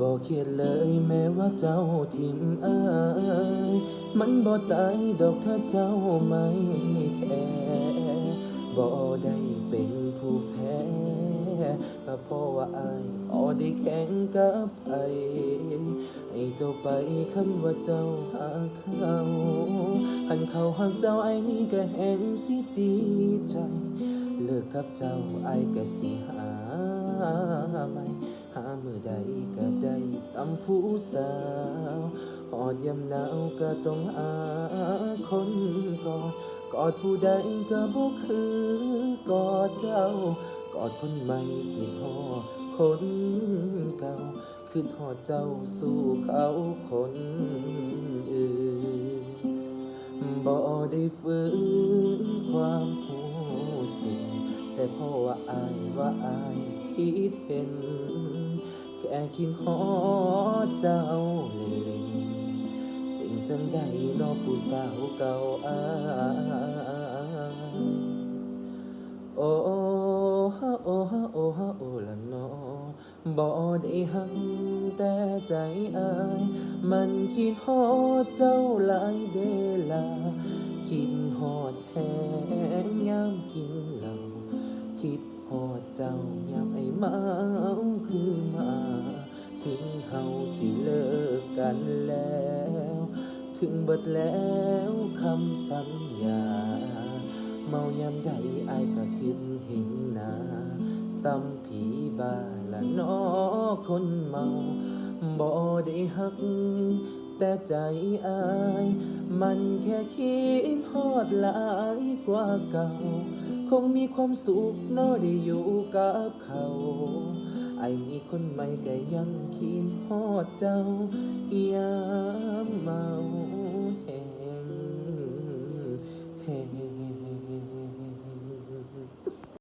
บอกเขียนเลยแม้ว่าเจ้าทิมเอ้ยมันบ่ตายดอกถ้าเจ้าไม่แคร์บ่ได้เป็นผู้แพ้ก็เพราะว่าอายอ๋อได้แข่งกับไผให้เจ้าไปคันว่าเจ้าหาเขาคันเขาหักเจ้าไอ้นี่ก็แห่งสิดีใจ เลิกกับเจ้าไอ้ก็สิหาใหม่หามือใดก็ ได้มผู้สาวหอดยามหนาวก็ต้องหาคนกอดกอดผู้ใดก็บ่คือกอดเจ้ากอดคนใหม่คิดฮอดคนเก่าคือฮอดเจ้าสู่เขาคนอื่นบ่ได้ฝืนความหูสึกแต่เพราะว่าอายว่าอายคิดเห็น ค่คิดฮอดเจ้าเล่นเป็นจังใดเนอผู้สาวเก่าอายโอ้ฮะโอ้ฮะโอ้ฮะโอ้ละเนอบ่ได้หักแต่ใจอาย มันคิดฮอดเจ้าหลายเดลา คิดฮอดแหงยามกิน มไอ้เมาคือมา ถึงเฮาสิเลิกกันแล้ว ถึงเบิดแล้วคำสัญญา เมายามใดอายก็คิดเห็นหนาซ้ำผีบ้าละนอคนเมาบ่ได้หัก แต่ใจอาย มันแค่คิดฮอดหลายกว่าเก่า คงมีความสุขเนอได้อยู่กับเขาไอมีคนใหม่ก็ยังคิดฮอดเจ้ายามเมาแหงแหง